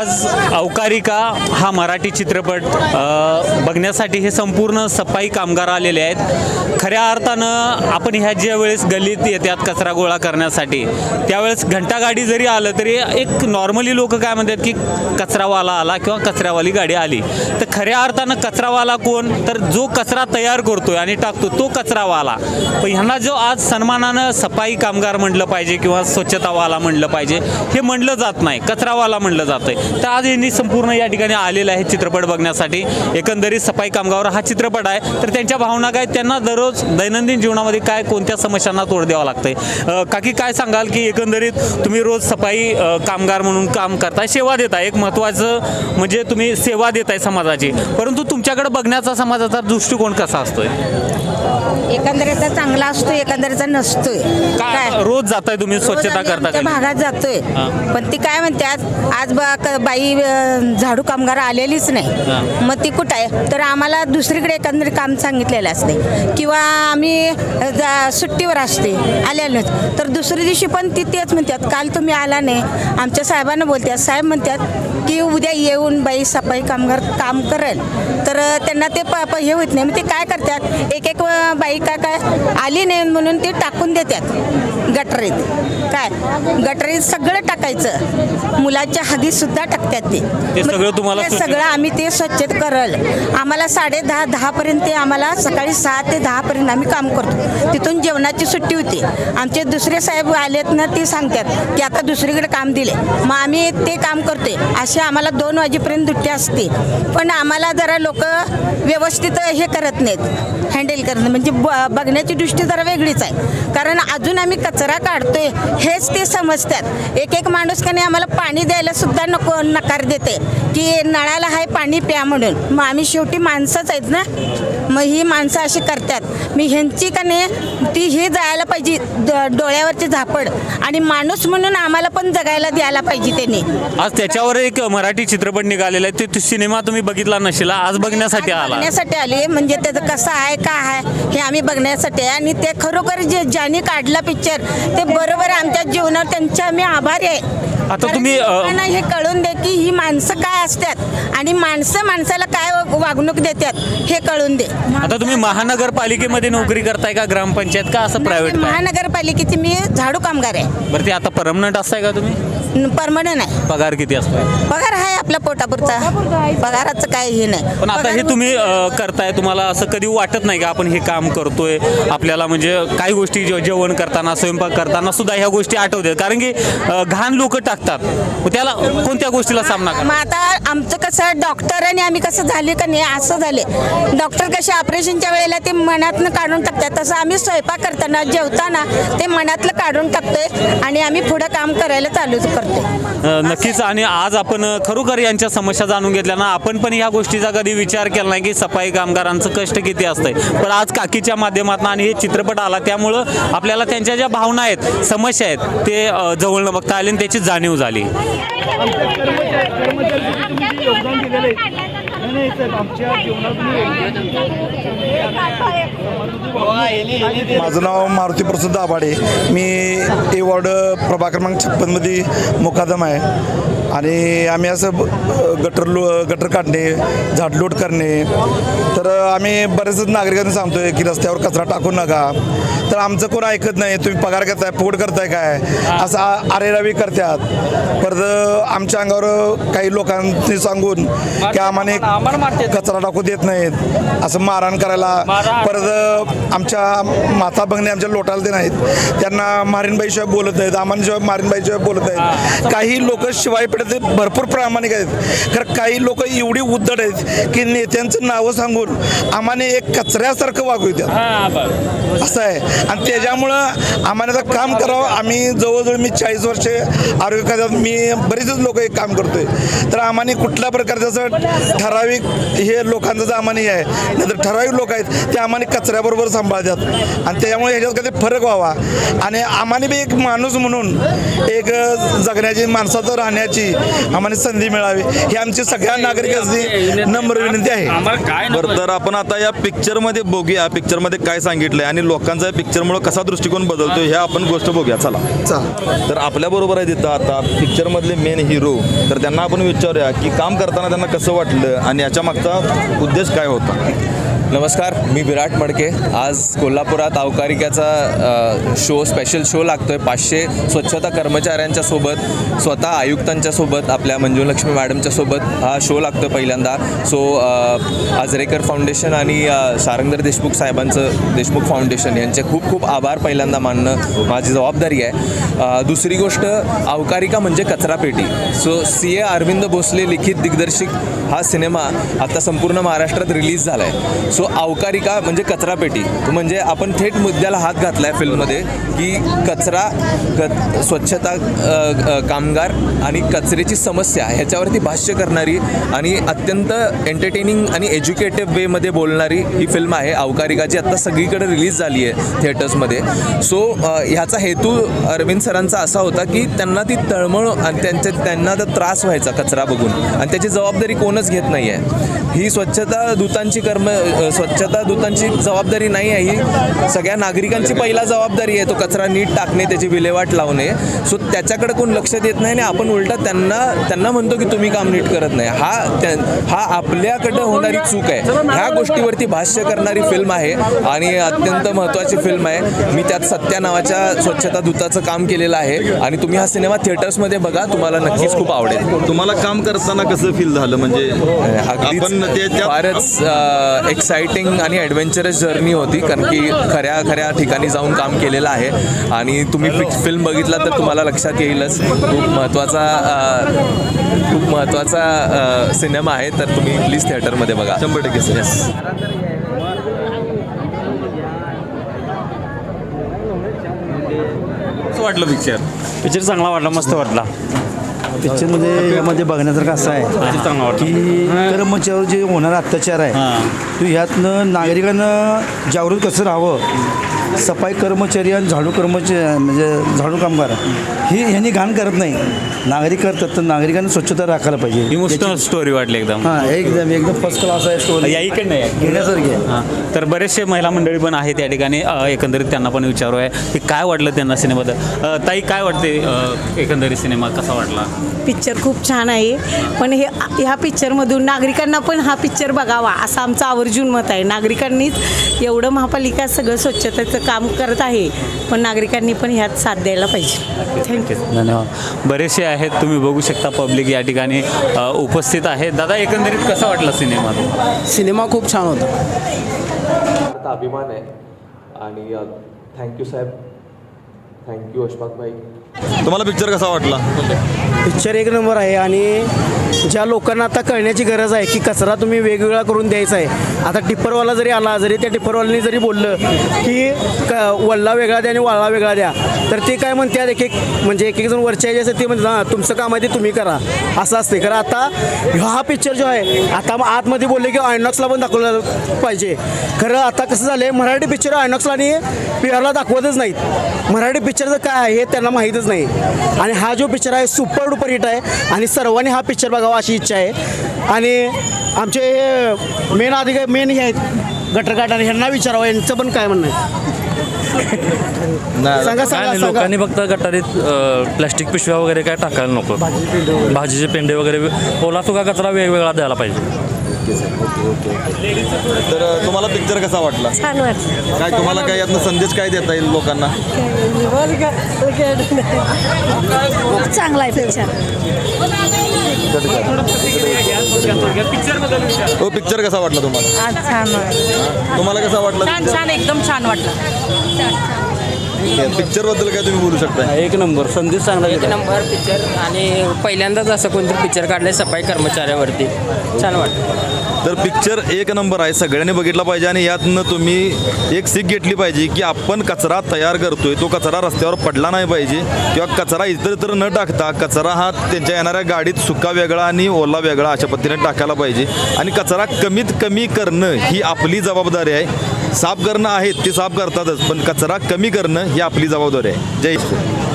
आज अवकारिका हा मराठी चित्रपट बघण्यासाठी हे संपूर्ण सफाई कामगार आलेले आहेत. खऱ्या अर्थानं आपण ह्या ज्या वेळेस गल्लीत येतात कचरा गोळा करण्यासाठी त्यावेळेस घंटागाडी जरी आलं तरी एक नॉर्मली लोक काय म्हणतात की कचरावाला आला किंवा कचरावाली गाडी आली. तर खऱ्या अर्थानं कचरावाला कोण? तर जो कचरा तयार करतोय आणि टाकतो तो कचरावाला. पण ह्यांना जो आज सन्मानानं सफाई कामगार म्हणलं पाहिजे किंवा स्वच्छतावाला म्हणलं पाहिजे हे म्हणलं जात नाही. कचरावाला म्हणलं आहे तर आज यांनी संपूर्ण या ठिकाणी आलेलं आहे चित्रपट बघण्यासाठी. एकंदरीत सफाई कामगार हा चित्रपट आहे. तर त्यांच्या भावना काय त्यांना दररोज दैनंदिन जीवनामध्ये काय कोणत्या समस्यांना तोड द्यावं लागतंय? काकी काय सांगाल की एकंदरीत तुम्ही रोज सफाई कामगार म्हणून काम करताय सेवा देताय. एक महत्त्वाचं म्हणजे तुम्ही सेवा देताय समाजाची. परंतु तुमच्याकडे बघण्याचा समाजाचा दृष्टिकोन कसा असतोय? एकंदरीचा चांगला असतो एकंदरीचा नसतोय. काय रोज जाताय तुम्ही स्वच्छता रोज आम्ही करता आमच्या का भागात जातोय. हा. पण ती काय म्हणतात आज बा क- बाई अं, झाडू कामगार आलेलीच हा. नाही मग ती कुठं आहे? तर आम्हाला दुसरीकडे एकंदरीत काम सांगितलेलं असते. किंवा आम्ही अं, जा- सुट्टीवर असते आलेलं. तर दुसऱ्या दिवशी पण ती तेच म्हणतात काल तुम्ही आला नाही. आमच्या साहेबांना बोलतात साहेब म्हणतात की उद्या येऊन बाई सफाई कामगार काम करेल. तर अं, त्यांना ते प- प- हे होत नाही. मग ते काय करतात? एक एक अं, बाई काय काय आली नाही म्हणून ते टाकून देतात गटरीत. काय? गटरीत सगळं टाकायचं. मुलाच्या हगीत सुद्धा टाकतात ते. सगळं तुम्हाला ते सगळं आम्ही ते स्वच्छत करल. आम्हाला साडे दहा दहा पर्यंत ते आम्हाला सकाळी सहा ते दहा पर्यंत आम्ही काम करतो. तिथून जेवणाची सुट्टी होती. आमचे दुसरे साहेब आलेत ना ते सांगतात की आता दुसरीकडे काम दिले. मग आम्ही ते काम करतोय. असे आम्हाला दोन वाजेपर्यंत दुट्टी असते पण आम्हाला जरा लोक व्यवस्थित हे करत नाहीत. हँडल करणं म्हणजे ब- बघण्याची दृष्टी जरा वेगळीच आहे. कारण अजून आम्ही कचरा काढतोय हेच ते समजतात. एक एक माणूस का नाही आम्हाला पाणी द्यायला सुद्धा नको नकार देते. की नळाला हाय पाणी प्या म्हणून. मग आम्ही शेवटी माणसंच आहेत ना? मग ही माणसं अशी करतात. मी ह्यांची का नाही ती ही जायला पाहिजे डोळ्यावरची झापड. आणि माणूस म्हणून आम्हाला पण जगायला द्यायला पाहिजे त्यांनी. आज त्याच्यावर एक मराठी चित्रपट निघालेला आहे. ते- सिनेमा तुम्ही बघितला नसेल आज बघण्यासाठी आला. बघण्यासाठी आली म्हणजे त्याचं कसं आहे का आहे हे आम्ही बघण्यासाठी आहे. आणि ते खरोखर जे ज्यांनी काढला पिक्चर ते बरोबर आमच्या जीवनावर त्यांचे आम्ही आभारी आहे. आता तुम्ही, अ, लोकांना हे कळून दे की ही माणसं काय असतात आणि माणसं माणसाला काय वा- वागणूक देतात हे कळून दे. आता तुम्ही महानगरपालिकेमध्ये नोकरी करताय का ग्रामपंचायत का असं प्रायव्हेट महानगरपालिकेची मी झाडू कामगार आहे. बरं ते आता परमनंट असताय का तुम्ही? परमनंट आहे पगार किती असतोय पगार आहे आपल्या पोटापुरता. पगाराचं काय हे नाही. पण आता हे तुम्ही अ, करताय तुम्हाला असं कधी वाटत नाही का आपण हे काम करतोय? आपल्याला म्हणजे काही गोष्टी जे- जेवण करताना स्वयंपाक करताना सुद्धा ह्या गोष्टी आठवतात. कारण की अ, घाण लोक टाकतात. मग त्याला कोणत्या गोष्टीला सामना मग आता आमचं कसं डॉक्टर आणि आम्ही कसं झाले का नाही असं झाले. डॉक्टर कसे ऑपरेशनच्या वेळेला ते मनातनं काढून टाकतात. तसं आम्ही स्वयंपाक करताना जेवताना ते मनातलं काढून टाकतोय आणि आम्ही पुढं काम करायला चालू करतोय नक्कीच. आणि आज आपण खरोखर यांच्या समस्या जाणून घेतल्या ना आपण पण या गोष्टीचा कधी विचार केला नाही की सफाई कामगारांचं कष्ट किती असतंय. पण आज काकीच्या माध्यमातून आणि हे चित्रपट आला त्यामुळं आपल्याला त्यांच्या ज्या भावना आहेत समस्या आहेत ते जवळ जवळनं बघता आले आणि त्याची जाणीव झाली. नाही साहेब आमच्या जीवनात माझं नाव मारुती प्रसिद्ध आभाडे. मी ए वॉर्ड प्रभाग क्रमांक छप्पनमध्ये मुकादम आहे. आणि आम्ही असं गटर लो गटर काढणे झाडलोट करणे. तर आम्ही बरेच नागरिकांना आहे की रस्त्यावर कचरा टाकू नका. तर आमचं कोण ऐकत नाही तुम्ही पगार घेताय पोट करताय काय? असं आ- करतात. परत आमच्या अंगावर काही लोकांनी सांगून की आम्हाला कचरा टाकू देत नाहीत. असं मारहाण करायला परत आमच्या माता बघणे आमच्या लोटाला ते नाहीत. त्यांना मारीनबाईशिवाय बोलत नाहीत. आम्हाशिवाय मारीनबाईशिवाय बोलत नाहीत. काही लोक शिवाय पिढत भरपूर प्रामाणिक आहेत. कारण काही लोक एवढी उद्धट आहेत की नेत्यांचं नावं सांगून आम्हाला एक कचऱ्यासारखं वागू देतात. असं आहे. आणि त्याच्यामुळं आम्हाला काम करावं. आम्ही जवळजवळ मी चाळीस वर्षे आरोग्य खात्यात मी बरेचच लोक हे काम करतोय. तर आम्हाला कुठल्या प्रकारचं असं ठराविक हे लोकांचं जर आम्हाला हे आहे नाहीतर ठराविक लोक आहेत ते आम्हाला कचऱ्याबरोबर सांभाळतात. आणि त्याच्यामुळे ह्याच्यात कधी फरक व्हावा. आणि आम्हाला बी एक माणूस म्हणून एक जगण्याची माणसाचं राहण्याची आम्हाला संधी मिळावी. ही आमची सगळ्या नागरिकांची नम्र विनंती आहे. बरं तर आपण आता या पिक्चरमध्ये बघूया पिक्चरमध्ये काय सांगितलंय आणि लोकांचा या पिक्चरमुळे कसा दृष्टिकोन बदलतो ह्या आपण गोष्ट बघूया. चला. तर आपल्या बरोबर आहे तिथं आता पिक्चरमधले मेन हिरो तर त्यांना आपण विचारूया की काम करताना त्यांना कसं वाटलं आणि आणि याच्यामागचा उद्देश काय होता? नमस्कार मी विराट मडके. आज कोल्हापुरात अवकारिकाचा शो स्पेशल शो लागतो आहे पाचशे स्वच्छता कर्मचाऱ्यांच्या सोबत स्वतः आयुक्तांच्या सोबत आपल्या मंजुलक्ष्मी मॅडमच्या सोबत हा शो लागतो पहिल्यांदा. सो आजरेकर फाउंडेशन आणि अ, सारंगधर देशमुख साहेबांचं देशमुख फाउंडेशन यांचे खूप खूप आभार पहिल्यांदा मानणं माझी जबाबदारी आहे. दुसरी गोष्ट अवकारिका म्हणजे कचरापेटी. सो सी ए अरविंद भोसले लिखित दिग्दर्शित हा सिनेमा आता संपूर्ण महाराष्ट्रात रिलीज झाला आहे सो अवकारिका म्हणजे कचरापेटी म्हणजे आपण थेट मुद्द्याला हात घातला आहे फिल्ममध्ये की कचरा क स्वच्छता कामगार आणि कचऱ्याची समस्या ह्याच्यावरती भाष्य करणारी आणि अत्यंत एंटरटेनिंग आणि एज्युकेटिव्ह वेमध्ये बोलणारी ही फिल्म आहे. अवकारिका जी आत्ता सगळीकडे रिलीज झाली आहे थिएटर्समध्ये सो ह्याचा हेतू अरविंद सरांचा असा होता की त्यांना ती तळमळ आणि त्यांच्या त्यांना तर त्रास व्हायचा कचरा बघून. आणि त्याची जबाबदारी कोणच घेत नाही आहे ही स्वच्छता दूतांची कर्म स्वच्छता दूतांची जबाबदारी नाही आहे. ही सगळ्या नागरिकांची पहिला जबाबदारी आहे तो कचरा नीट टाकणे त्याची विल्हेवाट लावणे. सो त्याच्याकडे कोण लक्ष देत नाही आणि आपण उलटा त्यांना त्यांना म्हणतो की तुम्ही काम नीट करत नाही. हा हा आपल्याकडं होणारी चूक आहे. ह्या गोष्टीवरती भाष्य करणारी फिल्म आहे आणि अत्यंत महत्त्वाची फिल्म आहे. मी त्यात सत्या नावाच्या स्वच्छता दूताचं काम केलेलं आहे आणि तुम्ही हा सिनेमा थिएटर्समध्ये बघा तुम्हाला नक्कीच खूप आवडेल. तुम्हाला काम करताना कसं फील झालं? म्हणजे आपण ते त्या फारच एक्साइटिंग आणि ॲडव्हेंचरस जर्नी होती कारण की खऱ्या खऱ्या ठिकाणी जाऊन काम केलेलं आहे. आणि तुम्ही फिल्म बघितला तर तुम्हाला लक्षात येईलच. खूप महत्त्वाचा अ, खूप महत्त्वाचा सिनेमा आहे तर तुम्ही प्लीज थिएटरमध्ये बघा. शंभर टक्के वाटलं पिक्चर पिक्चर चांगला वाटला मस्त वाटला. पिक्चरमध्ये यामध्ये बघण्यासारखं असं आहे की कर्मचाऱ्यावर जे होणारा अत्याचार आहे. तो ह्यातनं नागरिकांना जागृत कसं राहावं? सफाई कर्मचारी आणि झाडू कर्मचारी म्हणजे झाडू कामगार ही ह्यांनी घाण करत नाही. नागरिक करतात तर नागरिकांनी स्वच्छता राखायला पाहिजे. इमोशनल स्टोरी वाटली एकदम. हां एकदम एकदम फर्स्ट क्लास आहे स्टोरी या इकडनं या. घेण्यासारखी आहे. हां तर बरेचसे महिला मंडळी पण आहेत या ठिकाणी. अ, एकंदरीत त्यांना पण विचारू आहे की काय वाटलं त्यांना सिनेमाबद्दल. अ, ताई काय वाटते अ, एकंदरीत सिनेमा कसा वाटला? पिक्चर खूप छान आहे. पण हे ह्या पिक्चरमधून नागरिकांना पण हा पिक्चर बघावा असं आमचं आवर्जून मत आहे. नागरिकांनीच एवढं महापालिका सगळं स्वच्छतेचं काम करत आहे पण नागरिकांनी पण ह्यात साथ द्यायला पाहिजे. थँक्यू धन्यवाद. बरेचसे आहेत तुम्ही बघू शकता पब्लिक या ठिकाणी उपस्थित आहेत. दादा एकंदरीत कसा वाटला सिनेमा? सिनेमा खूप छान होता. अभिमान आहे. आणि थँक्यू साहेब. थँक्यू अशफाक भाई तुम्हाला पिक्चर कसा वाटला? पिक्चर एक नंबर आहे आणि ज्या लोकांना आता कळण्याची गरज आहे की कचरा तुम्ही वेगवेगळा करून द्यायचा आहे आता टिप्परवाला जरी आला जरी त्या टिप्परवाल्याने जरी बोललं की क वल्ला वेगळा द्या आणि वाळा वेगळा द्या तर ते काय म्हणतात एक एक म्हणजे एक एक जण वरच्या जे असतात ते म्हणजे हां तुमचं काम आहे ते तुम्ही करा. असं असते कारण आता हा पिक्चर जो आहे आता मग आतमध्ये बोलले की आयनॉक्सला पण दाखवलं पाहिजे. खरं आता कसं झालं आहे मराठी पिक्चर आयनॉक्सला आणि पी आरला दाखवतच नाहीत. मराठी पिक्चरचं काय आहे हे त्यांना माहीतच नाही. आणि हा जो पिक्चर आहे सुपर डुपर हिट आहे. आणि सर्वांनी हा पिक्चर बघावा. अशी इच्छा आहे. आणि आमचे हे मेन अधिकारी मेन हे आहेत गटरकाटाने ह्यांना विचारावं यांचं पण काय म्हणणं आहे? सांगा लोकांनी फक्त गटारीत अ, प्लास्टिक पिशव्या वगैरे काय टाकायला नको. भाजीचे पेंडे वगैरे. ओला सुका कचरा वेगवेगळा द्यायला पाहिजे. तर अ, तुम्हाला पिक्चर कसा वाटला? छान वाटलं. काय तुम्हाला काय यातनं संदेश काय देता येईल लोकांना? खूप चांगला आहे पिक्चर तो पिक्चर कसा वाटला तुम्हाला? छान तुम्हाला कसा वाटला छान छान एकदम छान वाटलं. पिक्चरबद्दल काय तुम्ही बोलू शकता एक नंबर. संदेश चांगला एक नंबर पिक्चर आणि पहिल्यांदाच असं कोणतरी पिक्चर काढलंय सफाई कर्मचाऱ्यावरती. छान वाटतं तर पिक्चर एक नंबर आहे. सगळ्यांनी बघितला पाहिजे आणि यातनं तुम्ही एक सीख घेतली पाहिजे की आपण कचरा तयार करतोय. तो कचरा रस्त्यावर पडला नाही पाहिजे किंवा कचरा इतर इतर न टाकता कचरा हा त्यांच्या येणाऱ्या गाडीत सुका वेगळा आणि ओला वेगळा अशा पद्धतीने टाकायला पाहिजे. आणि कचरा कमीत कमी करणं ही आपली जबाबदारी आहे. साफ करणं आहे ते साफ करतातच पण कचरा कमी करणं ही आपली जबाबदारी आहे. जय श्री